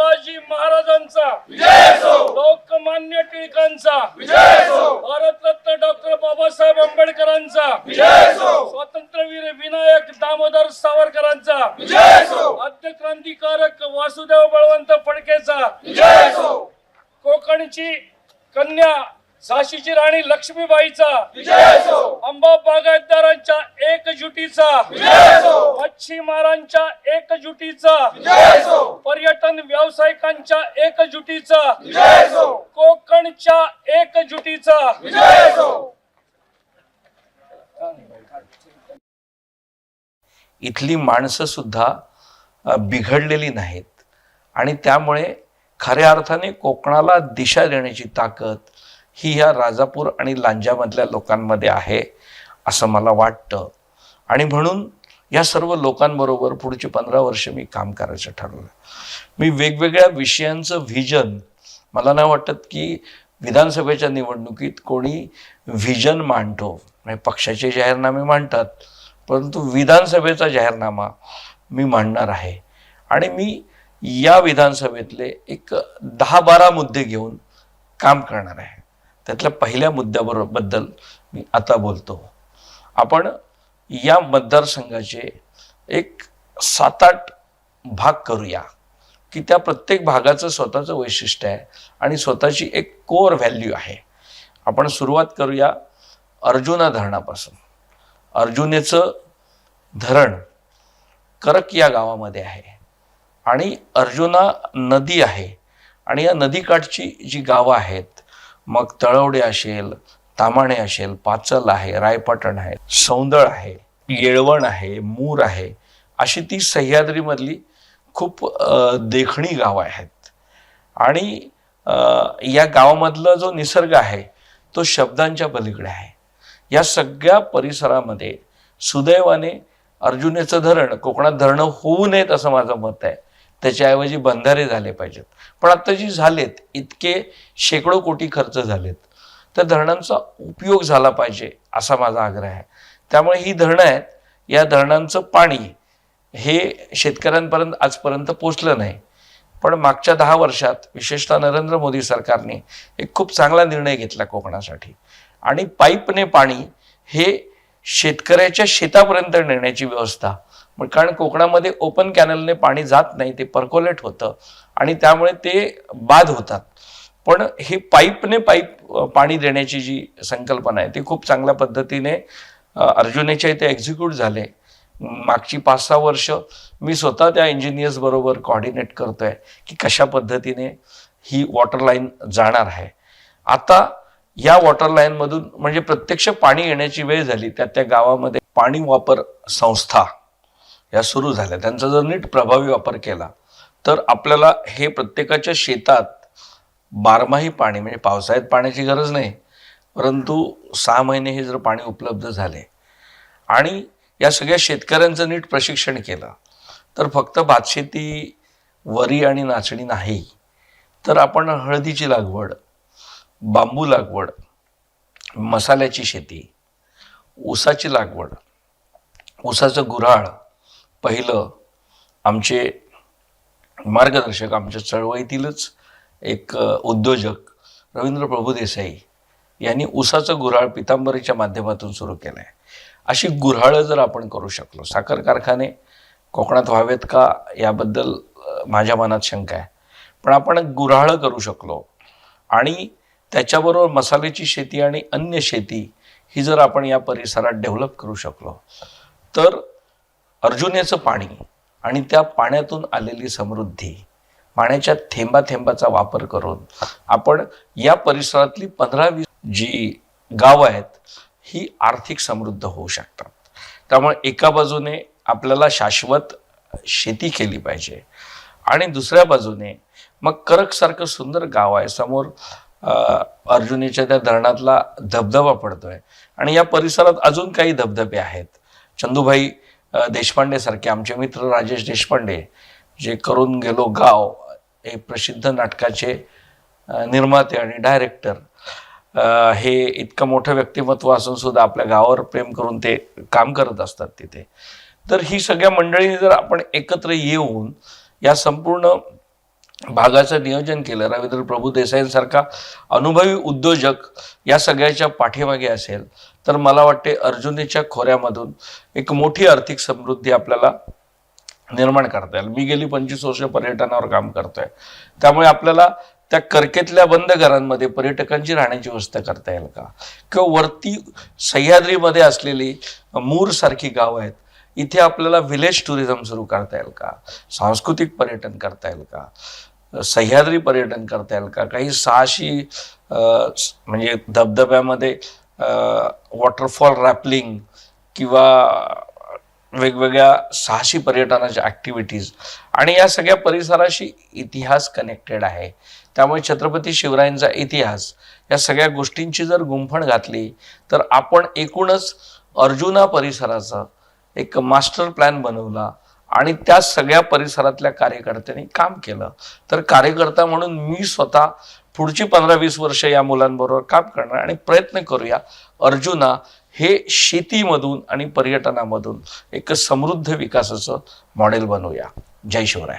शिवाजी महाराजांचा लोकमान्य टिळकांचा भारतरत्न डॉक्टर बाबासाहेब आंबेडकरांचा स्वातंत्र्यवीर विनायक दामोदर सावरकरांचा आद्य क्रांतिकारक वासुदेव बळवंत फडकेचा कोकणची कन्या झाशीची राणी लक्ष्मीबाईचा अंबा बागायतदारांच्या एकजुटीचा मच्छीमारांच्या एकजुटीचा पर्यटन व्यावसायिकांच्या एकजुटीचा कोकणच्या एकजुटीचा. इथली माणसं सुद्धा बिघडलेली नाहीत. आणि त्यामुळे खऱ्या अर्थाने कोकणाला दिशा देण्याची ताकद ही ह्या राजापूर आणि लांजामधल्या लोकांमध्ये आहे असं मला वाटतं. आणि म्हणून या सर्व लोकांबरोबर पुढची पंधरा वर्ष मी काम करायचं ठरवलं. मी वेगवेगळ्या विषयांचं व्हिजन मला नाही वाटत की विधानसभेच्या निवडणुकीत कोणी व्हिजन मांडतो. म्हणजे पक्षाचे जाहीरनामे मांडतात परंतु विधानसभेचा जाहीरनामा मी मांडणार आहे. आणि मी या विधानसभेतले एक दहा बारा मुद्दे घेऊन काम करणार आहे. त्यातल्या पहिल्या मुद्द्याबरोबद्दल मी आता बोलतो. आपण या मतदारसंघाचे एक सात आठ भाग करूया. की त्या प्रत्येक भागाचं स्वतःचं वैशिष्ट्य आहे आणि स्वतःची एक कोर व्हॅल्यू आहे. आपण सुरुवात करूया अर्जुना धरणापासून. अर्जुनेचं धरण करक या गावामध्ये आहे आणि अर्जुना नदी आहे आणि या नदीकाठची जी गावं आहेत मग तळवडे असेल तामाणे असेल पाचल आहे रायपाटण आहे सौंदळ आहे येळवण आहे मूर आहे अशी ती सह्याद्रीमधली खूप देखणी गावं आहेत. आणि या गावामधला जो निसर्ग आहे तो शब्दांच्या पलीकडे आहे. या सगळ्या परिसरामध्ये सुदैवाने अर्जुनेचं धरण कोकणात धरणं होऊ नयेत असं माझं मत आहे. त्याच्याऐवजी बंधारे झाले पाहिजेत. पण आता जी झालेत इतके शेकडो कोटी खर्च झालेत. तर धरणांचा उपयोग झाला पाहिजे असा माझा आग्रह आहे. त्यामुळे ही धरणं आहेत या धरणांचं पाणी हे शेतकऱ्यांपर्यंत आजपर्यंत पोचलं नाही. पण मागच्या दहा वर्षात विशेषतः नरेंद्र मोदी सरकारने एक खूप चांगला निर्णय घेतला कोकणासाठी. आणि पाईपने पाणी हे शेतकऱ्याच्या शेतापर्यंत नेण्याची व्यवस्था. कारण कोकणामध्ये ओपन कॅनलने पाणी जात नाही ते पर्कोलेट होतं आणि त्यामुळे ते बाद होतात. पण हे पाईपने पाईप पाणी देण्याची जी संकल्पना आहे ती खूप चांगल्या पद्धतीने अर्जुनेच्या इथे एक्झिक्यूट झाले. मागची पाच सहा वर्ष मी स्वतः त्या इंजिनियर्स बरोबर कॉर्डिनेट करतोय की कशा पद्धतीने ही वॉटर लाईन जाणार आहे. आता या वॉटर लाईनमधून म्हणजे प्रत्यक्ष पाणी येण्याची वेळ झाली त्या त्या गावामध्ये पाणी वापर संस्था या सुरू झाल्या. त्यांचा जर नीट प्रभावी वापर केला तर आपल्याला हे प्रत्येकाच्या शेतात बारमाही पाणी म्हणजे पावसाळ्यात पाण्याची गरज नाही. परंतु सहा महिने हे जर पाणी उपलब्ध झाले आणि या सगळ्या शेतकऱ्यांचं नीट प्रशिक्षण केलं तर फक्त भातशेती वरी आणि नाचणी नाही तर आपण हळदीची लागवड बांबू लागवड मसाल्याची शेती ऊसाची लागवड ऊसाचं गुऱ्हाळ पहिलं आमचे मार्गदर्शक आमच्या चळवळीतीलच एक उद्योजक रवींद्र प्रभुदेसाई यांनी ऊसाचं गुऱ्हाळ पितांबरीच्या माध्यमातून सुरू केलं आहे अशी गुऱ्हाळं जर आपण करू शकलो साखर कारखाने कोकणात व्हावेत का याबद्दल माझ्या मनात शंका आहे. पण आपण गुऱ्हाळं करू शकलो आणि त्याच्याबरोबर मसाल्याची शेती आणि अन्य शेती ही जर आपण या परिसरात डेव्हलप करू शकलो तर अर्जुनेचं पाणी आणि त्या पाण्यातून आलेली समृद्धी पाण्याच्या थेंबा थेंबाचा वापर करून आपण या परिसरातली पंधरा वीस जी गावं आहेत ही आर्थिक समृद्ध होऊ शकतात. त्यामुळे एका बाजूने आपल्याला शाश्वत शेती केली पाहिजे आणि दुसऱ्या बाजूने मग करकसारखं सुंदर गाव आहे. समोर अर्जुनीच्या त्या धरणातला धबधबा पडतोय आणि या परिसरात अजून काही धबधबे आहेत. चंदूभाई देशपांडे सारखे आमचे मित्र राजेश देशपांडे जे करून गेलो गाव हे प्रसिद्ध नाटकाचे निर्माते आणि डायरेक्टर. हे इतकं मोठं व्यक्तिमत्व असून सुद्धा आपल्या गावावर प्रेम करून ते काम करत असतात तिथे. तर ही सगळ्या मंडळींनी जर आपण एकत्र येऊन या संपूर्ण भागाचं नियोजन केलं रवींद्र प्रभू देसाईंसारखा अनुभवी उद्योजक या सगळ्याच्या पाठीमागे असेल तर मला वाटते अर्जुनीच्या खोऱ्यामधून एक मोठी आर्थिक समृद्धी आपल्याला निर्माण करता येईल मी गेली पंचवीस वर्ष पर्यटनावर काम करतोय. त्यामुळे आपल्याला त्या करकेतल्या बंद घरांमध्ये पर्यटकांची राहण्याची व्यवस्था करता येईल का? किंवा वरती सह्याद्रीमध्ये असलेली मूर सारखी गावं आहेत इथे आपल्याला विलेज टुरिझम सुरू करता येईल का? सांस्कृतिक पर्यटन करता येईल का? सह्याद्री पर्यटन करता येईल का? काही साहसी म्हणजे धबधब्यामध्ये वॉटरफॉल रॅपलिंग किंवा वेगवेगळ्या साहसी पर्यटनाच्या ॲक्टिव्हिटीज आणि या सगळ्या परिसराशी इतिहास कनेक्टेड आहे. त्यामुळे छत्रपती शिवरायांचा इतिहास या सगळ्या गोष्टींची जर गुंफण घातली तर आपण एकूणच अर्जुना परिसराचा एक मास्टर प्लॅन बनवला आणि त्या सगळ्या परिसरातल्या कार्यकर्त्यांनी काम केलं. तर कार्यकर्ता म्हणून मी स्वतः पुढची पंधरा वीस वर्ष या मुलांबरोबर काम करणार आणि प्रयत्न करूया अर्जुना हे शेतीमधून आणि पर्यटनामधून एक समृद्ध विकासाचं मॉडेल बनवूया. जय शिवराय.